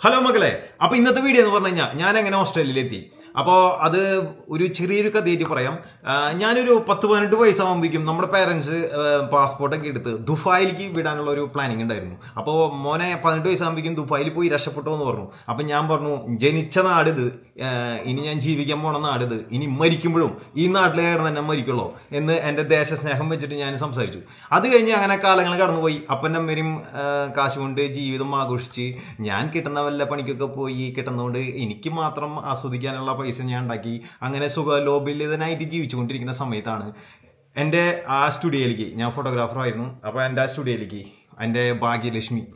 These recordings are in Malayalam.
ഹലോ മകളെ അപ്പൊ ഇന്നത്തെ വീഡിയോ എന്ന് പറഞ്ഞു കഴിഞ്ഞാൽ ഞാൻ എങ്ങനെ ഓസ്ട്രേലിയയിലെത്തി? അപ്പോൾ അത് ഒരു ചെറിയൊരു കഥയായിട്ട് പറയാം. ഞാനൊരു പത്ത് പതിനെട്ട് വയസ്സാകുമ്പോഴേക്കും നമ്മുടെ പേരൻസ് പാസ്പോർട്ടൊക്കെ എടുത്ത് ദുബായിലേക്ക് വിടാനുള്ള ഒരു പ്ലാനിങ് ഉണ്ടായിരുന്നു. അപ്പോൾ മോനെ പതിനെട്ട് വയസ്സാകുമ്പോഴേക്കും ദുബായിൽ പോയി രക്ഷപ്പെട്ടു എന്ന് പറഞ്ഞു. അപ്പം ഞാൻ പറഞ്ഞു ജനിച്ച നാടിത് ഇനി ഞാൻ ജീവിക്കാൻ പോണ നാടിത് ഇനി മരിക്കുമ്പോഴും ഈ നാട്ടിലെ തന്നെ മരിക്കുള്ളൂ എന്ന് എന്റെ ദേശസ്നേഹം വെച്ചിട്ട് ഞാൻ സംസാരിച്ചു. അത് കഴിഞ്ഞ് അങ്ങനെ കാലങ്ങൾ കടന്നുപോയി. അപ്പന്റെ അമ്മയും കാശുകൊണ്ട് കാശ് കൊണ്ട് ജീവിതം ആഘോഷിച്ച് ഞാൻ കിട്ടുന്ന വല്ല പണിക്കൊക്കെ പോയി കിട്ടുന്നതുകൊണ്ട് എനിക്ക് മാത്രം ആസ്വദിക്കാനുള്ള പൈസ ഞാൻ ഉണ്ടാക്കി. അങ്ങനെ സുഖ ലോബിലിതനായിട്ട് ജീവിച്ചുകൊണ്ടിരിക്കുന്ന സമയത്താണ് എന്റെ ആ സ്റ്റുഡിയോയിലേക്ക് ഞാൻ ഫോട്ടോഗ്രാഫറായിരുന്നു അപ്പോൾ എന്റെ ആ സ്റ്റുഡിയോയിലേക്ക് എന്റെ ഭാഗ്യലക്ഷ്മി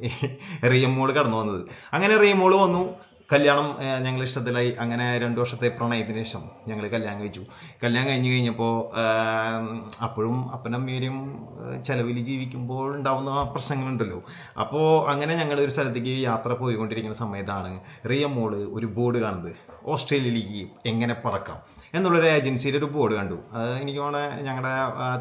റിയമ്മോൾ കടന്നു വന്നത്. അങ്ങനെ റിയമ്മോൾ വന്നു. കല്യാണം ഞങ്ങൾ ഇഷ്ടത്തിലായി. അങ്ങനെ രണ്ട് വർഷത്തെ പ്രണയത്തിന് ശേഷം ഞങ്ങൾ കല്യാണം കഴിച്ചു. കല്യാണം കഴിഞ്ഞ് കഴിഞ്ഞപ്പോൾ അപ്പോഴും അപ്പനമ്മേരും ചിലവിൽ ജീവിക്കുമ്പോൾ ഉണ്ടാവുന്ന പ്രശ്നങ്ങളുണ്ടല്ലോ. അപ്പോൾ അങ്ങനെ ഞങ്ങൾ ഒരു സ്ഥലത്തേക്ക് യാത്ര പോയിക്കൊണ്ടിരിക്കുന്ന സമയത്താണ് റിയ മോൾ ഒരു ബോർഡ് കാണുന്നത്. ഓസ്ട്രേലിയയിലേക്ക് എങ്ങനെ പറക്കാം? എന്നുള്ളൊരു ഏജൻസിയുടെ ഒരു ബോർഡ് കണ്ടു. അത് എനിക്ക് തോന്നുന്നത് ഞങ്ങളുടെ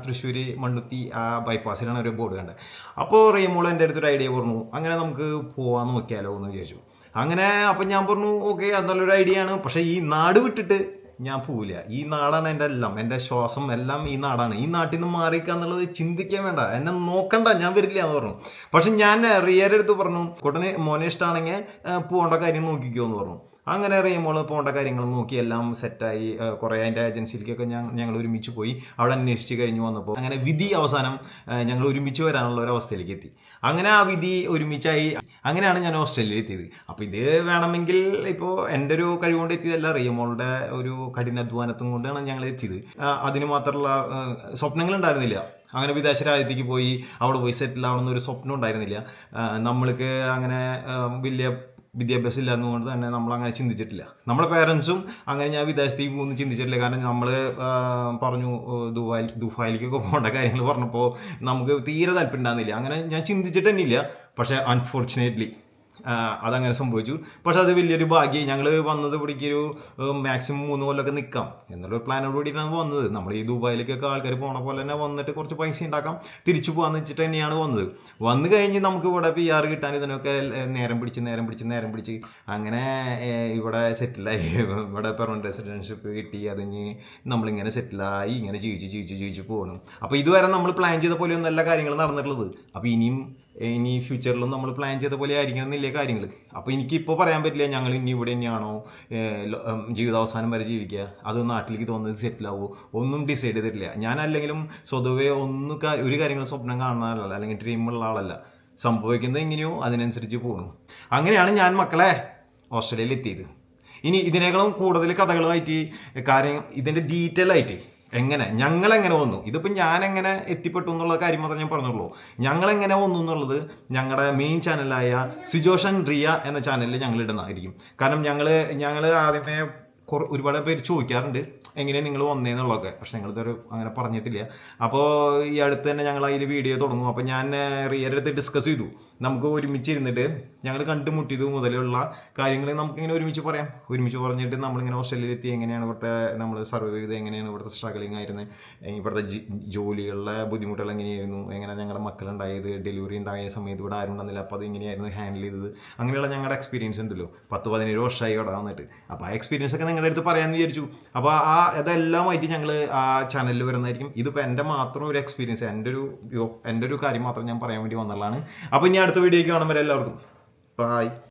തൃശ്ശൂർ മണ്ണുത്തി ആ ബൈപ്പാസിലാണ് ഒരു ബോർഡ് കണ്ടത്. അപ്പോൾ റീമോൾ എന്റെ അടുത്തൊരു ഐഡിയ പറഞ്ഞു അങ്ങനെ നമുക്ക് പോകാൻ നോക്കിയാലോ? എന്ന് വിചാരിച്ചു. അങ്ങനെ അപ്പം ഞാൻ പറഞ്ഞു ഓക്കെ അത് നല്ലൊരു ഐഡിയ ആണ്. പക്ഷേ ഈ നാട് വിട്ടിട്ട് ഞാൻ പോവില്ല. ഈ നാടാണ് എന്റെ എല്ലാം. എന്റെ ശ്വാസം എല്ലാം ഈ നാടാണ്. ഈ നാട്ടിൽ നിന്ന് മാറിക്കുക എന്നുള്ളത് ചിന്തിക്കാൻ വേണ്ട. എന്നെ നോക്കണ്ട. ഞാൻ വരില്ല എന്ന് പറഞ്ഞു. പക്ഷെ ഞാൻ റിയയുടെ അടുത്ത് പറഞ്ഞു കുട്ടനെ മോനെ ഇഷ്ടമാണെങ്കിൽ പോകേണ്ട കാര്യം നോക്കിക്കോ എന്ന് പറഞ്ഞു. അങ്ങനെ അറിയുമ്പോൾ പോകേണ്ട കാര്യങ്ങൾ നോക്കി എല്ലാം സെറ്റായി കുറേ അതിന്റെ ഏജൻസിയിലേക്കൊക്കെ ഞങ്ങൾ ഒരുമിച്ച് പോയി. അവിടെ അന്വേഷിച്ച് കഴിഞ്ഞ് വന്നപ്പോൾ അങ്ങനെ വിധി അവസാനം ഞങ്ങൾ ഒരുമിച്ച് വരാനുള്ള ഒരു അവസ്ഥയിലേക്ക് എത്തി. അങ്ങനെ ആ വിധി ഒരുമിച്ചായി. അങ്ങനെയാണ് ഞാൻ ഓസ്ട്രേലിയയിൽ എത്തിയത്. അപ്പോൾ ഇത് വേണമെങ്കിൽ ഇപ്പോൾ എന്റെ ഒരു കഴിവുകൊണ്ട് എത്തിയതല്ല റിയമോളുടെ ഒരു കഠിനാധ്വാനത്തും കൊണ്ടാണ് ഞങ്ങൾ എത്തിയത്. അതിന് മാത്രമുള്ള സ്വപ്നങ്ങൾ ഉണ്ടായിരുന്നില്ല. അങ്ങനെ വിദേശ രാജ്യത്തേക്ക് പോയി അവിടെ പോയി സെറ്റിൽ ആവണമെന്നൊരു സ്വപ്നം ഉണ്ടായിരുന്നില്ല. നമ്മൾക്ക് അങ്ങനെ വലിയ വിദ്യാഭ്യാസം ഇല്ലാന്നുകൊണ്ട് തന്നെ നമ്മൾ അങ്ങനെ ചിന്തിച്ചിട്ടില്ല നമ്മുടെ പേരൻസും അങ്ങനെ ഞാൻ വിദേശത്തേക്ക് പോകുന്നു ചിന്തിച്ചിട്ടില്ല. കാരണം നമ്മൾ പറഞ്ഞു ദുബായി ദുബായിൽ ദുബായിലേക്കൊക്കെ പോകേണ്ട കാര്യങ്ങൾ പറഞ്ഞപ്പോൾ നമുക്ക് തീരെ താല്പര്യം ഉണ്ടാകുന്നില്ല അങ്ങനെ ഞാൻ ചിന്തിച്ചിട്ട് തന്നെ ഇല്ല പക്ഷേ അൺഫോർച്ചുനേറ്റ്ലി അതങ്ങനെ സംഭവിച്ചു. പക്ഷെ അത് വലിയൊരു ഭാഗ്യം ഞങ്ങൾ വന്നത് ഇവിടേക്കൊരു മാക്സിമം മൂന്ന് കൊല്ലമൊക്കെ നിൽക്കാം എന്നുള്ളൊരു പ്ലാനോട് കൂടിയിട്ടാണ് വന്നത്. നമ്മൾ ഈ ദുബായിലേക്കൊക്കെ ആൾക്കാർ പോണ പോലെ തന്നെ വന്നിട്ട് കുറച്ച് പൈസ ഉണ്ടാക്കാം തിരിച്ചു പോകാന്ന് വെച്ചിട്ട് തന്നെയാണ് വന്നത്. വന്നു കഴിഞ്ഞ് നമുക്ക് ഇവിടെ പി ആർ കിട്ടാൻ ഇതിനൊക്കെ നേരം പിടിച്ച് നേരം പിടിച്ച് നേരം പിടിച്ച് അങ്ങനെ ഇവിടെ സെറ്റിലായി ഇവിടെ പെർമനന്റ് റെസിഡൻഷിപ്പ് കിട്ടി. അതിന് നമ്മളിങ്ങനെ സെറ്റിലായി ഇങ്ങനെ ജീവിച്ച് ജീവിച്ച് ജീവിച്ച് പോകണം അപ്പോൾ ഇതുവരെ നമ്മൾ പ്ലാൻ ചെയ്ത പോലെ എല്ലാ കാര്യങ്ങളും നടന്നിട്ടുള്ളത്. അപ്പോൾ ഇനിയും ഇനി ഫ്യൂച്ചറിലും നമ്മൾ പ്ലാൻ ചെയ്ത പോലെ ആയിരിക്കണം എന്നില്ലേ കാര്യങ്ങൾ അപ്പോൾ എനിക്കിപ്പോൾ പറയാൻ പറ്റില്ല ഞങ്ങൾ ഇനി ഇവിടെ തന്നെയാണോ ജീവിതാവസാനം വരെ ജീവിക്കുക? അത് നാട്ടിലേക്ക് തോന്നുന്നത് സെറ്റിൽ ആവുമോ ഒന്നും ഡിസൈഡ് ചെയ്തിട്ടില്ല. ഞാൻ അല്ലെങ്കിലും സ്വതവേ ഒന്ന് ഒരു കാര്യങ്ങളും സ്വപ്നം കാണുന്ന ആളല്ല അല്ലെങ്കിൽ ഡ്രീം ഉള്ള ആളല്ല. സംഭവിക്കുന്നത് എങ്ങനെയോ അതിനനുസരിച്ച് പോകണം അങ്ങനെയാണ് ഞാൻ മക്കളെ ഓസ്ട്രേലിയയിൽ എത്തിയത്. ഇനി ഇതിനേക്കാളും കൂടുതൽ കഥകളുമായിട്ട് കാര്യം ഇതിന്റെ ഡീറ്റെയിൽ ആയിട്ട് എങ്ങനെ? ഞങ്ങൾ എങ്ങനെ വന്നു? ഇതിപ്പോൾ ഞാൻ എങ്ങനെ എത്തിപ്പെട്ടു എന്നുള്ള കാര്യം മാത്രമേ ഞാൻ പറഞ്ഞുള്ളൂ. ഞങ്ങൾ എങ്ങനെ വന്നു എന്നുള്ളത് ഞങ്ങളുടെ മെയിൻ ചാനലായ സിജോഷൻ റിയ എന്ന ചാനലിൽ ഞങ്ങൾ ഇടുന്നതായിരിക്കും കാരണം ഞങ്ങൾ ഞങ്ങൾ ആദ്യമേ ഒരുപാട് പേര് ചോദിക്കാറുണ്ട് എങ്ങനെയാണ് നിങ്ങൾ വന്നേന്നുള്ളതൊക്കെ? പക്ഷെ ഞങ്ങളിതൊരു അങ്ങനെ പറഞ്ഞിട്ടില്ല. അപ്പോൾ ഈ അടുത്ത് തന്നെ ഞങ്ങൾ അതിൽ വീഡിയോ തുടങ്ങും. അപ്പോൾ ഞാൻ റിയയുടെ അടുത്ത് ഡിസ്കസ് ചെയ്തു. നമുക്ക് ഒരുമിച്ച് ഇരുന്നിട്ട് ഞങ്ങൾ കണ്ടുമുട്ടിയത് മുതലുള്ള കാര്യങ്ങൾ നമുക്കിങ്ങനെ ഒരുമിച്ച് പറയാം. ഒരുമിച്ച് പറഞ്ഞിട്ട് നമ്മളിങ്ങനെ ഓസ്ട്രേലിയയിൽ എത്തി എങ്ങനെയാണ് ഇവിടുത്തെ നമ്മൾ സർവൈവ് ചെയ്ത് എങ്ങനെയാണ് ഇവിടുത്തെ സ്ട്രഗിളിങ് ആയിരുന്നത് ഇവിടുത്തെ ജോലികളിലെ ബുദ്ധിമുട്ടുകൾ എങ്ങനെയായിരുന്നു? എങ്ങനെയാണ് ഞങ്ങളുടെ മക്കളുണ്ടായത്? ഡെലിവറി ഉണ്ടായ സമയത്ത് ഇവിടെ ആരും ഉണ്ടായിരുന്നില്ല. അപ്പോൾ അത് എങ്ങനെയായിരുന്നു ഹാൻഡിൽ ചെയ്തത്? അങ്ങനെയുള്ള ഞങ്ങളുടെ എക്സ്പീരിയൻസ് ഉണ്ടല്ലോ. പത്ത് പതിനേഴ് വർഷമായി ഇവിടെ വന്നിട്ട്. അപ്പോൾ ആ എക്സ്പീരിയൻസ് ഒക്കെ നിങ്ങളുടെ അടുത്ത് പറയാമെന്ന് വിചാരിച്ചു. അപ്പോൾ ആ അതെല്ലാമായിട്ട് ഞങ്ങൾ ആ ചാനലിൽ വരുന്നതായിരിക്കും. ഇതിപ്പോൾ എന്റെ മാത്രം ഒരു എക്സ്പീരിയൻസ് എന്റെ ഒരു എന്റെ ഒരു കാര്യം മാത്രം ഞാൻ പറയാൻ വേണ്ടി വന്നതാണ്. അപ്പോൾ ഇനി അടുത്ത വീഡിയോയ്ക്ക് കാണുമ്പോൾ എല്ലാവർക്കും. ബായ്